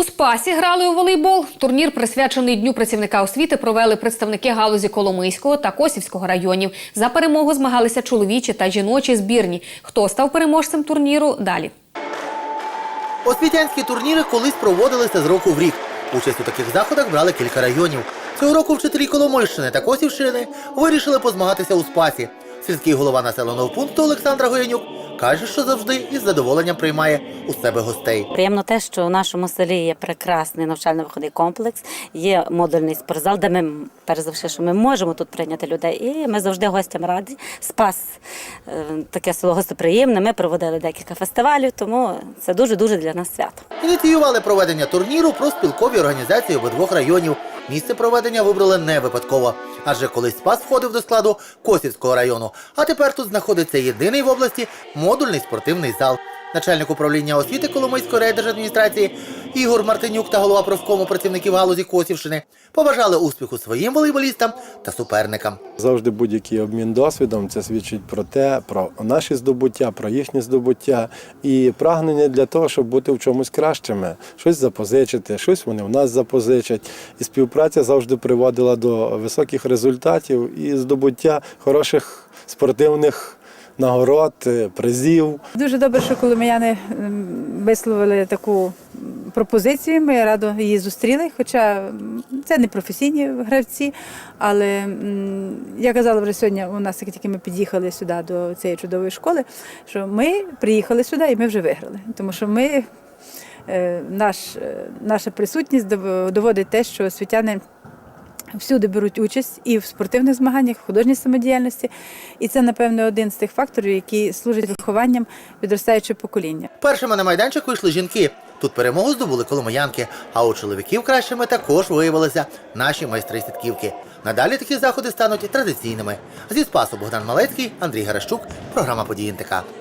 У Спасі грали у волейбол. Турнір, присвячений Дню працівника освіти, провели представники галузі Коломийського та Косівського районів. За перемогу змагалися чоловічі та жіночі збірні. Хто став переможцем турніру? Далі. Освітянські турніри колись проводилися з року в рік. Участь у таких заходах брали кілька районів. Цього року вчителі Коломийщини та Косівщини вирішили позмагатися у Спасі. Сільський голова населеного пункту Олександра Гоянюк каже, що завжди із задоволенням приймає у себе гостей. Приємно те, що у нашому селі є прекрасний навчально-виховний комплекс, є модульний спортзал, де ми перш за все, що ми можемо тут прийняти людей. І ми завжди гостям раді. Спас е, таке село гостеприємне. Ми проводили декілька фестивалів, тому це дуже дуже для нас свято. Ініціювали проведення турніру про спілкові організації обидвох районів. Місце проведення вибрали не випадково, адже колись Спас входив до складу Косівського району, а тепер тут знаходиться єдиний в області модульний спортивний зал. Начальник управління освіти Коломийської райдержадміністрації Ігор Мартинюк та голова профкому працівників галузі Косівщини побажали успіху своїм волейболістам та суперникам. Завжди будь-який обмін досвідом це свідчить про те, про наші здобуття, про їхні здобуття і прагнення для того, щоб бути в чомусь кращими, щось запозичити, щось вони в нас запозичать. І співпраця завжди приводила до високих результатів і здобуття хороших спортивних нагород, е, призів. Дуже добре, що коломияни ем, висловили таку пропозицію. Ми радо її зустріли, хоча це не професійні гравці. Але я казала вже сьогодні, у нас тільки ми під'їхали сюди до цієї чудової школи, що ми приїхали сюди і ми вже виграли. Тому що ми, е, наш, е, наша присутність доводить те, що освітяни всюди беруть участь і в спортивних змаганнях, в художній самодіяльності. І це, напевно, один з тих факторів, які служать вихованням підростаючого покоління. Першими на майданчик вийшли жінки. Тут перемогу здобули коломиянки, а у чоловіків кращими також виявилися наші майстри сітківки. Надалі такі заходи стануть традиційними. Зі Спасу Богдан Малецький, Андрій Гаращук, програма «Події НТК».